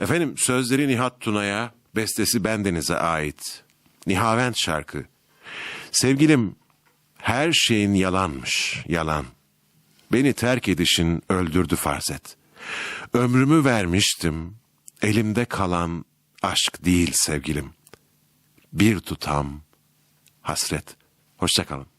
Efendim sözleri Nihat Tuna'ya, bestesi bendenize ait. Nihavent şarkı. Sevgilim, her şeyin yalanmış, yalan. Beni terk edişin öldürdü farz et. Ömrümü vermiştim, elimde kalan aşk değil sevgilim. Bir tutam hasret. Hoşçakalın.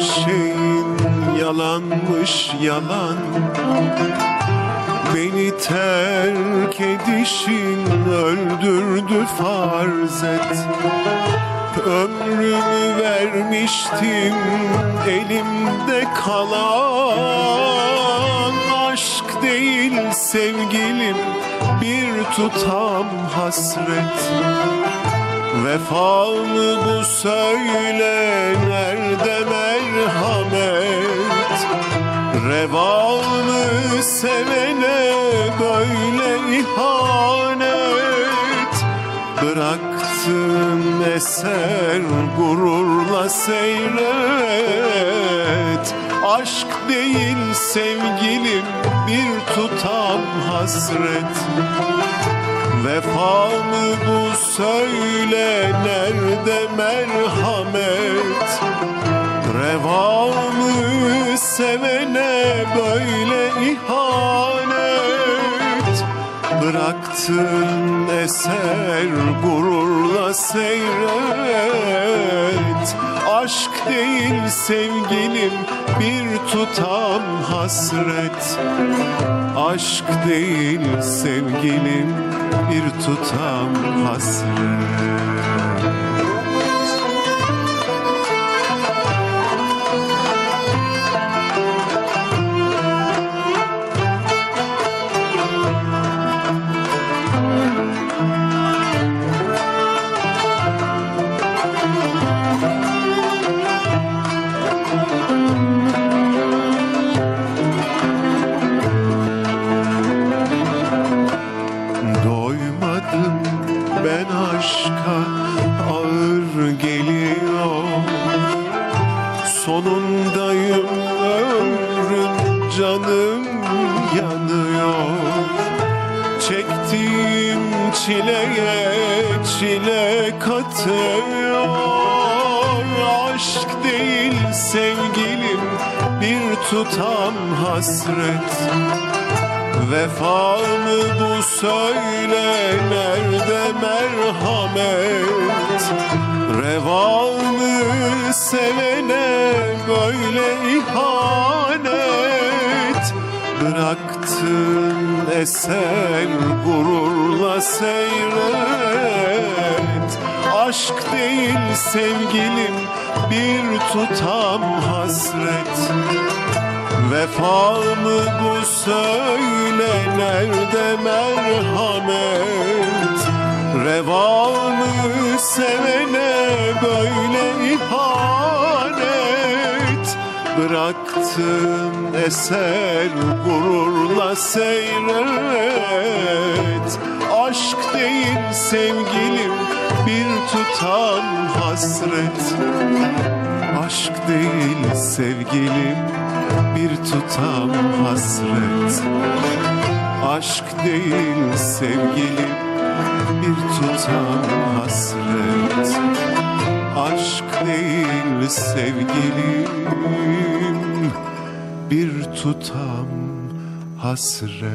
Şeyin yalanmış yalan. Beni terk edişin öldürdü farz et. Ömrümü vermiştim elimde kalan. Aşk değil sevgilim bir tutam hasret Vefalı bu söyle nerede merhamet? Reva mı sevene böyle ihanet? Bıraktın eser gururla seyret. Aşk değil sevgilim bir tutam hasret Vefalı bu söyle nerede merhamet? Reva mı sevene böyle ihanet Bıraktın eser gururla seyret. Aşk değil sevgilim bir tutam hasret. Aşk değil sevgilim bir tutam hasret Sonundayım ömrün canım yanıyor. Çektiğim çileye çile katıyor. Aşk değil sevgilim bir tutam hasret. Vefa mı bu söyle nerede sevene böyle ihanet. Bıraktın eser gururla seyret. Aşk değil sevgilim bir tutam hasret. Vefa mı bu söyle nerede merhamet? Reva mı sevene böyle ihanet Bıraktın eser gururla seyret. Aşk değil sevgilim bir tutam hasret. Aşk değil sevgilim bir tutam hasret. Aşk değil sevgilim bir tutam hasret. Aşk değil sevgilim bir tutam hasret